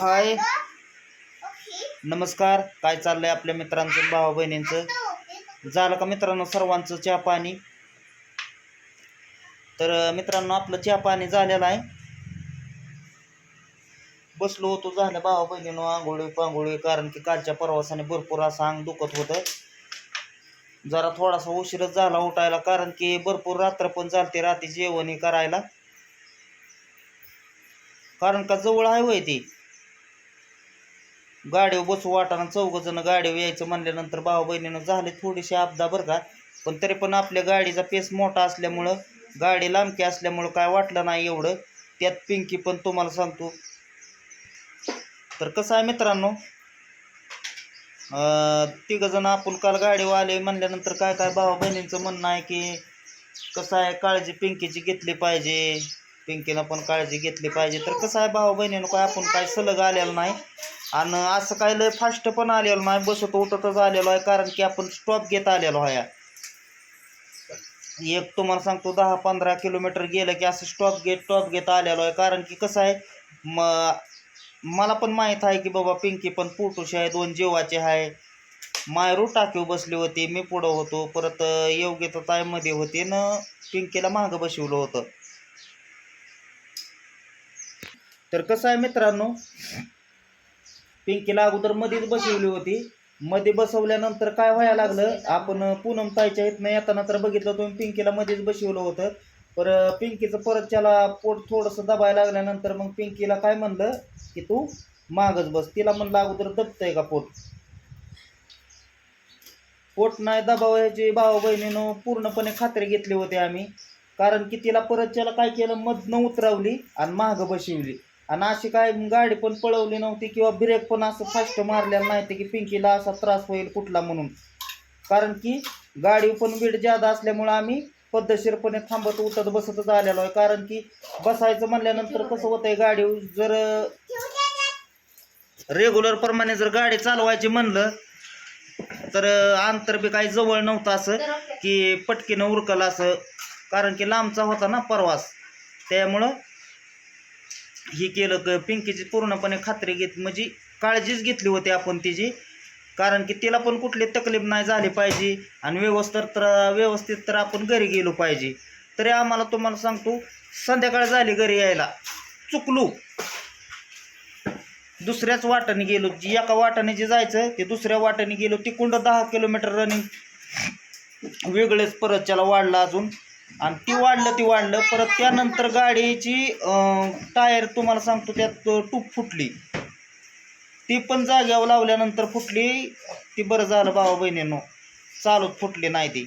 हाय. नमस्कार काय चाललंय आपल्या मित्रांचं भावा बहिणींचं? झालं का मित्रांनो सर्वांचं चहा पाणी? तर मित्रांनो आपलं चहा पाणी झालेलं आहे. बसलो होतो झालं भावा बहिणीनं आंघोळी पांघोळी कारण की कालच्या प्रवासाने भरपूर असं अंग दुखत होतं. जरा थोडासा उशीरच झाला उठायला कारण की भरपूर रात्र पण चालते रात्री जेवणही करायला. कारण का जवळ आहे वय ती? गाडीवर बसू वाटाना चौघ जण गाडीवर यायचं म्हणल्यानंतर भाऊ बहिणीनं झाले थोडीशी अपदा बरं का. पण तरी पण आपल्या गाडीचा पेस मोठा असल्यामुळं गाडी लांबकी असल्यामुळं काय वाटलं नाही एवढं. त्यात पिंकी पण तुम्हाला सांगतो. तर कसं आहे मित्रांनो? तिघ जण आपण काल गाडीवर आले म्हणल्यानंतर काय काय भावा बहिणींचं म्हणणं आहे की कसं आहे काळजी पिंकीची घेतली पाहिजे. पिंकीनं पण काळजी घेतली पाहिजे. तर कसं आहे भावा बहिणीनं काय आपण काय सलग आलेलं नाही. आणि असं काय लय फास्ट पण आलेलो नाही बसत उठतच आलेलो आहे कारण की आपण स्टॉप घेत आलेलो आहे. एक तुम्हाला सांगतो दहा पंधरा किलोमीटर गेलं की असं स्टॉप घेत स्टॉप घेत आलेलो आहे. कारण की कसं आहे म मला पण माहीत आहे की बाबा पिंकी पण पोटूशी आहे दोन जीवाचे आहे. मायरू टाकीव बसली होती मी पुढं होतो परत योग्य तर ताईमध्ये होती न पिंकीला मागं बसवलं होतं. तर कसं आहे मित्रांनो पिंकीला अगोदर मध्येच बसवली होती. मध्ये बसवल्यानंतर काय व्हायला लागलं? आपण पूनम ताईच्या इथनं येताना तर बघितलं तुम्ही पिंकीला मध्येच बसवलं होतं. पर पिंकीचं परत त्याला पोट थोडंसं दबायला लागल्यानंतर मग पिंकीला काय म्हणलं की तू मागच बस. तिला म्हणलं अगोदर दबतंय का पोट? पोट नाही दबावायची भाऊ बहिणीनं पूर्णपणे खात्री घेतली होती आम्ही. कारण की तिला परत त्याला काय केलं? मधनं उतरवली आणि मागं बसवली. आणि अशी काय गाडी पण पळवली नव्हती किंवा ब्रेक पण असं फास्ट मारलेलं नाही ते की पिंकीला असा त्रास होईल कुठला म्हणून. कारण की गाडी पण बीड जादा असल्यामुळं आम्ही पद्धतशीरपणे थांबत उठत बसतच आलेलो आहे. कारण की बसायचं म्हणल्यानंतर कसं होतंय गाडी जर रेग्युलर प्रमाणे जर गाडी चालवायची म्हणलं तर अंतर बी काही जवळ नव्हतं असं की पटकीनं उरकलं असं. कारण की लांबचा होता ना प्रवास. त्यामुळं हे केलं क पिंकीची पूर्णपणे खात्री घेत म्हणजे काळजीच घेतली होती आपण तिची. कारण की तिला पण कुठली तकलीफ नाही झाली पाहिजे. आणि व्यवस्थित तर व्यवस्थित तर आपण घरी गेलो पाहिजे. तरी आम्हाला तुम्हाला सांगतो संध्याकाळ झाली घरी यायला. चुकलो. दुसऱ्याच वाटाने गेलो. जी एका वाटाने जे जायचं ते दुसऱ्या वाटाने गेलो. तिकुंड दहा किलोमीटर रनिंग वेगळेच परत त्याला वाढलं अजून. आणि ती वाढलं ती वाढलं. परत त्यानंतर गाडीची टायर तुम्हाला सांगतो त्यात टूप फुटली. ती पण जाग्यावर लावल्यानंतर फुटली. ती बरं झालं भावा बहिणीनो. चालूच फुटली नाही ती.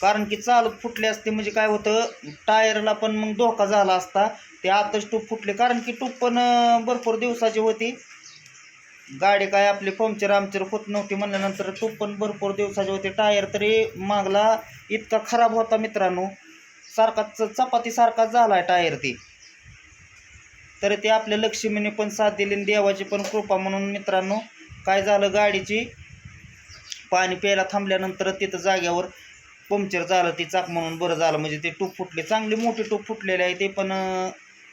कारण की चालत फुटली असते म्हणजे काय होतं टायरला पण मग धोका झाला असता. ते आताच टूप फुटले. कारण की टूप पण भरपूर दिवसाची होती. गाडी काय आपली पंक्चर आमचर होत नव्हती म्हणल्यानंतर टूप पण भरपूर दिवसाचे होते. टायर तरी मागला इतका खराब होता मित्रांनो. सारखा च चपाती सारखा झाला आहे टायर ती. तर ते आपल्या लक्ष्मीने पण साथ दिली आणि देवाची पण कृपा म्हणून मित्रांनो काय झालं गाडीची? पाणी प्यायला थांबल्यानंतर तिथं जाग्यावर पंक्चर झालं ती चाक म्हणून बरं झालं. म्हणजे ते टूप फुटले. चांगली मोठी टूप फुटलेली आहे ते पण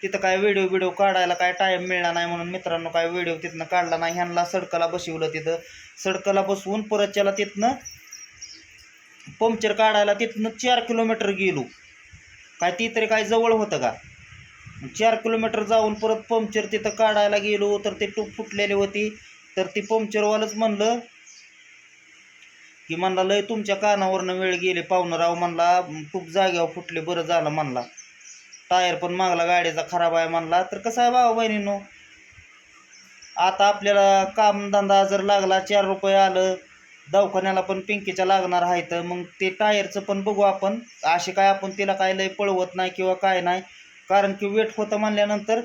तिथं काय व्हिडिओ व्हिडिओ काढायला काय टाईम मिळणार नाही म्हणून मित्रांनो काय व्हिडिओ तिथनं काढला नाही. ह्यांना सडकाला बसवलं तिथं. सडकाला बसवून परत त्याला तिथनं पंक्चर काढायला तिथनं चार किलोमीटर गेलो. काय ती तरी काय जवळ होतं का? चार किलोमीटर जाऊन परत पंक्चर तिथं काढायला गेलो तर ते टूप फुटलेली होती. तर ती पंक्चरवालंच म्हणलं की म्हणला लय तुमच्या कानावरनं वेळ गेले पाहुणं राव म्हणला टूप जाग्यावर फुटले बरं झालं म्हणला. टायर पण मागला गाडीचा खराब आहे म्हणला. तर कसं आहे भावा बहिणीनो? आता आपल्याला कामधंदा जर लागला चार रुपये आलं दवाखान्याला पण पिंकीच्या लागणार आहे तर मग ते टायरचं पण बघू आपण. असे काय आपण तिला काय लय पळवत नाही किंवा काय नाही. कारण की वेट होतं म्हणल्यानंतर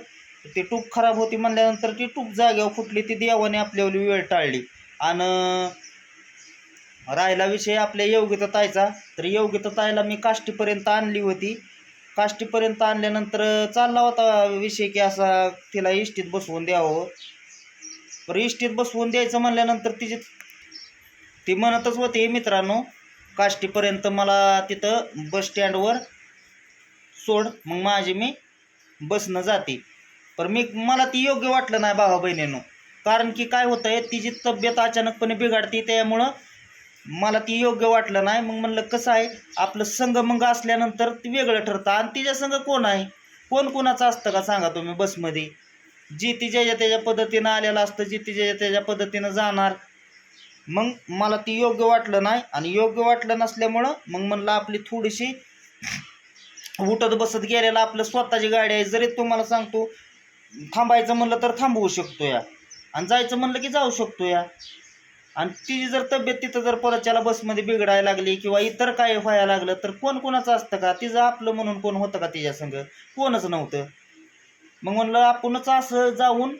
ती टूप खराब होती म्हणल्यानंतर ती टूप जाग्यावर फुटली ती देवाने आपल्यावली वेळ टाळली. आणि राहिला विषय आपल्या योग्यता ताईचा. तर योग्यता तायला मी काष्टीपर्यंत आणली होती. काष्टीपर्यंत आणल्यानंतर चालला होता विषय की असा तिला इष्टीत बसवून द्यावं. बरं इष्टीत बसवून द्यायचं म्हणल्यानंतर तिची ती म्हणतच होती मित्रांनो काष्टीपर्यंत मला तिथं बस स्टँडवर सोड मग माझी मी बसनं जाते. पण मी मला ती योग्य वाटलं नाही भावा बहिणीनं. कारण की काय होतं आहे तिची तब्येत अचानकपणे बिघडते त्यामुळं मला ती योग्य वाटलं नाही. मग म्हणलं कसं आहे? आपलं संघ मग असल्यानंतर ती वेगळं ठरतं. आणि तिच्या संघ कोण आहे? कोण कोणाचं असतं का सांगा तुम्ही बसमध्ये? जी ती ज्याच्या त्याच्या पद्धतीनं आलेलं असतं जी ती ज्याच्या त्याच्या पद्धतीनं जाणार. मग मला ती योग्य वाटलं नाही. आणि योग्य वाटलं नसल्यामुळं मग म्हणलं आपली थोडीशी उठत बसत गेलेलं आपलं स्वतःची गाडी आहे. जरी तुम्हाला सांगतो थांबायचं म्हणलं तर थांबवू शकतो या. आणि जायचं म्हणलं की जाऊ शकतो या. आणि तिची जर तब्येत तिथं जर परतच्याला बसमध्ये बिघडायला लागली किंवा इतर काय व्हायला लागलं तर कोण कोणाचं असतं का? तिचं आपलं म्हणून कोण होतं का तिच्या संग? कोणच नव्हतं. मग म्हणलं आपणच असं जाऊन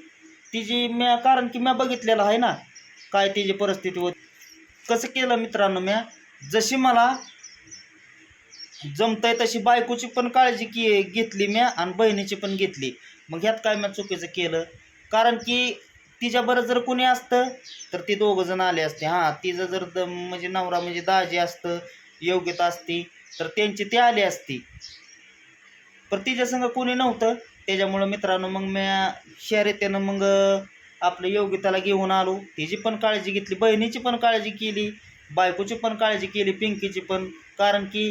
तिची म्या कारण की म्या बघितलेलं आहे ना काय तिची परिस्थिती होती. कसं केलं मित्रांनो म्या? जशी मला जमतंय तशी बायकोची पण काळजी की घेतली म्या आणि बहिणीची पण घेतली. मग ह्यात काय म्या चुकीचं केलं? कारण की तिच्याबरोबर जर कोणी असतं तर ती दोघं जण आले असते. हां तिचं जर द म्हणजे नवरा म्हणजे दाजी असतं योग्यता असती तर त्यांची ती आली असती. पण तिच्या संग कोणी नव्हतं. त्याच्यामुळं मित्रांनो मग मी शर्यतेनं मग आपलं योग्यताला घेऊन आलो. तिची पण काळजी घेतली बहिणीची पण काळजी केली बायकोची पण काळजी केली पिंकीची पण. कारण की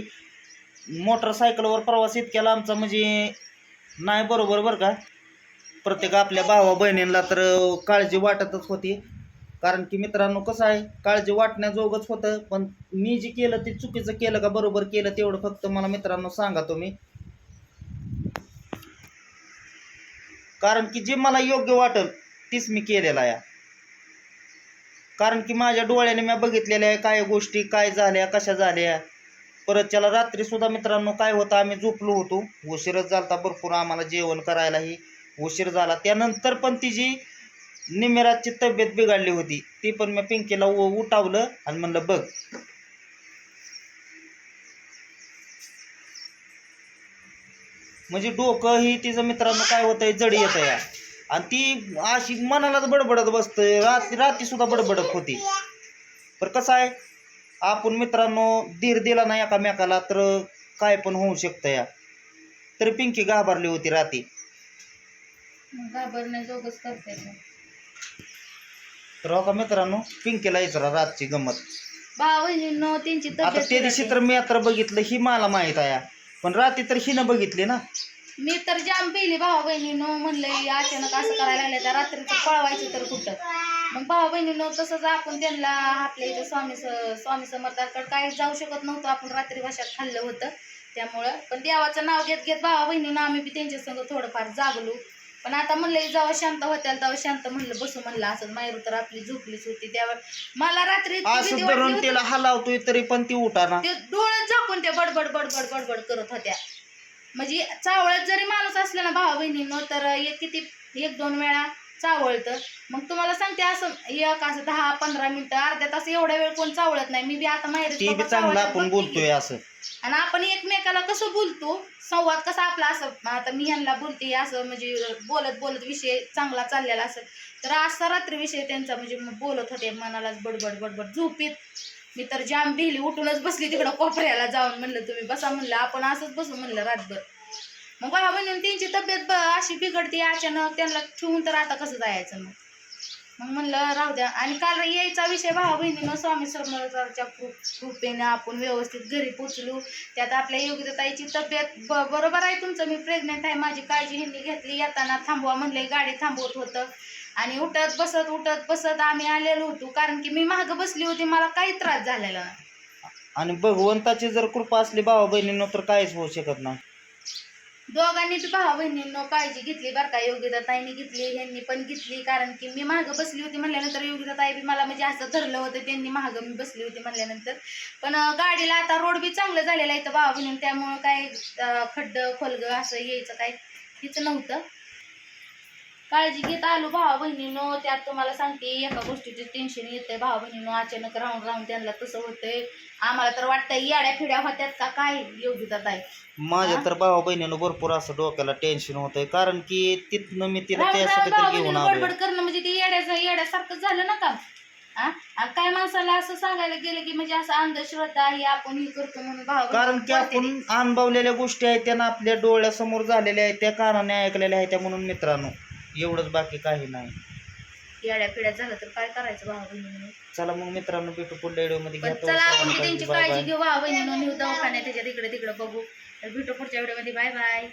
मोटरसायकलवर प्रवास इतक्या लांबचा म्हणजे नाही बरोबर बरं का. प्रत्येक आपल्या भावा बहिणींना तर काळजी वाटतच होती. कारण की मित्रांनो कसं आहे काळजी वाटण्याजोगच होतं. पण मी जे केलं ते चुकीचं केलं का बरोबर केलं तेवढं फक्त मला मित्रांनो सांगा तुम्ही. कारण की जे मला योग्य वाटेल तीच मी केलेलं आहे. कारण की माझ्या डोळ्याने मी बघितलेल्या आहे काय गोष्टी काय झाल्या कशा झाल्या. परत त्याला रात्री सुद्धा मित्रांनो काय होतं आम्ही झोपलो होतो. उशीरच झालता भरपूर आम्हाला जेवण करायलाही. उशीर झाला. त्यानंतर पण तिची निमेराची तब्येत बिघडली होती ती पण मी पिंकीला उ- उठावलं आणि म्हणलं बघ. म्हणजे डोकं ही तिचं मित्रांनो काय होतंय जड येत या आणि ती अशी मनालाच बडबडत बसतंय. रात्री रात्री सुद्धा बडबडत होती. पर कसं आहे आपण मित्रांनो धीर दिला नाही एकामेकाला तर काय पण होऊ शकतं या. तर पिंकी घाबरली होती राती घाबरण्याजोगच करते मी. तर हो का मित्रांनो पिंकीला विचारा रातची गंमत. भाऊ बहिणींनो त्यांची आता तब्येत त्या दिवशी तर बिघडते. मी आता बघितलं ही मला माहीत आहे. पण रात्री तर हिनं बघितली ना. मी तर जाम पिली भाऊ बहिणीनो म्हणलं अचानक असं करायला लागले तर रात्रीचं पळवायचं तर कुठं? मग भाऊ बहिणीनो तसंच आपण त्यांना आपल्या इथं स्वामी स- स्वामी समर्थांकडे काही जाऊ शकत नव्हतं. आपण रात्री भाषात खाल्लं होतं त्यामुळं. पण देवाचं नाव घेत घेत भावा बहिणीनं आम्ही बी त्यांच्या संग थोडंफार जागलो. पण आता म्हणलं जेव्हा शांत होत्याल तेव्हा शांत म्हणलं बसू म्हणलं असं मायरू तर आपली झोपलीच होती त्यावर मला रात्री इतकी भीती असं वाटली धरून होती. तिला हलावतोय तरी पण ती उठाना ते डोळे झाकून ते बडबड बडबड बडबड करत होत्या. म्हणजे चावळत जरी माणूस असला ना भावा बहिणींनो तर एक किती एक दोन वेळा चावळतं. मग तुम्हाला सांगते असं एक असं दहा पंधरा मिनिटं अर्ध्या तास एवढा वेळ कोण चावळत नाही. मी बी आता माहेर ती बी चांगलं आपण बोलतोय असं. आणि आपण एकमेकाला कसं बोलतो? संवाद कसा आपला असं आता मी ह्यांना बोलते असं म्हणजे बोलत बोलत विषय चांगला चाललेला असेल तर असा रात्री विषय त्यांचा म्हणजे बोलत होते मनालाच बडबड बडबड झोपीत. मी तर जाम भिली उठूनच बसली तिकडं कोपऱ्याला जाऊन. म्हणलं तुम्ही बसा म्हणलं आपण असंच बसू म्हणलं रातभर. मग बाबा म्हणून त्यांची तब्येत ब- अशी बिघडते अचानक त्यांना ठेवून तर आता कसं जायचं मग? मग म्हणलं राहू द्या. आणि काल यायचा विषय भावा बहिणीनं स्वामी समर्थाच्या कृपेनं कृपेने आपण व्यवस्थित घरी पोचलो. त्यात आपल्या योग्यताईची तब्येत ब बरोबर आहे तुमचं मी प्रेग्नेंट आहे माझी काळजी ह्यांनी घेतली. येताना थांबवा म्हणले गाडी थांबवत होतं. आणि उठत बसत उठत बसत आम्ही आलेलो होतो कारण की मी मागं बसली होती मला काही त्रास झालेला नाही. आणि भगवंताची जर कृपा असली भावा बहिणीनं तर काहीच होऊ शकत नाही. दोघांनी बी भावा बहिणींनो काळजी घेतली बरं का. योगिता घेतली ह्यांनी पण घेतली. कारण की मी मागं बसली होती म्हणल्यानंतर योगिता ताई बी मला म्हणजे असं धरलं होतं त्यांनी मागं मी बसली होती म्हणल्यानंतर. पण गाडीला आता रोड बी चांगलं झालेलं आहे तर भावा बहिणी त्यामुळं काय खड्ड खड्डं खोलगं असं यायचं काय तिचं नव्हतं. काळजी घेत आलो भावा बहिणीनो त्यात तुम्हाला सांगते एका गोष्टीचे टेन्शन येतंय. भावा बहिणीनो अचानक राहून राहून त्यांना तसं होतंय. आम्हाला तर वाटतंय येड्या फिड्या होत्यात का काय? योग्यता ताई. माझ्या? तर भावा बहिणीनं भरपूर असं डोक्याला टेन्शन होतंय. कारण की तिथनं मी तिला राहून राहून त्यासाठी भावा तर घेऊन बहिणीनं आलोय. बडबड करणं म्हणजे ते येड्याचं येड्यासारखं झालं ना का? हा? आणि काय माणसाला असं सांगायला गेलं की म्हणजे असं अंधश्रद्धा आहे आपण हे करतो म्हणून भाव कारण की आपण अनुभवलेल्या गोष्टी आहेत त्यांना आपल्या डोळ्यासमोर झालेल्या आहेत त्या कानाने ऐकलेल्या आहेत त्या म्हणून मित्रांनो. एवढंच बाकी काही नाही. येड्या पिड्या झालं तर काय करायचं भाव बहिणीनं? चला मग मित्रांनो भेटू पुढल्या व्हिडिओमध्ये. पण घ्या चला आपण बी तो त्यांची काळजी घेऊ भाव बहिणीनं. नेऊ दवाखान्यात त्याच्यात इकडे तिकडे बघू. तर भेटू पुढच्या व्हिडिओमध्ये. Bye bye.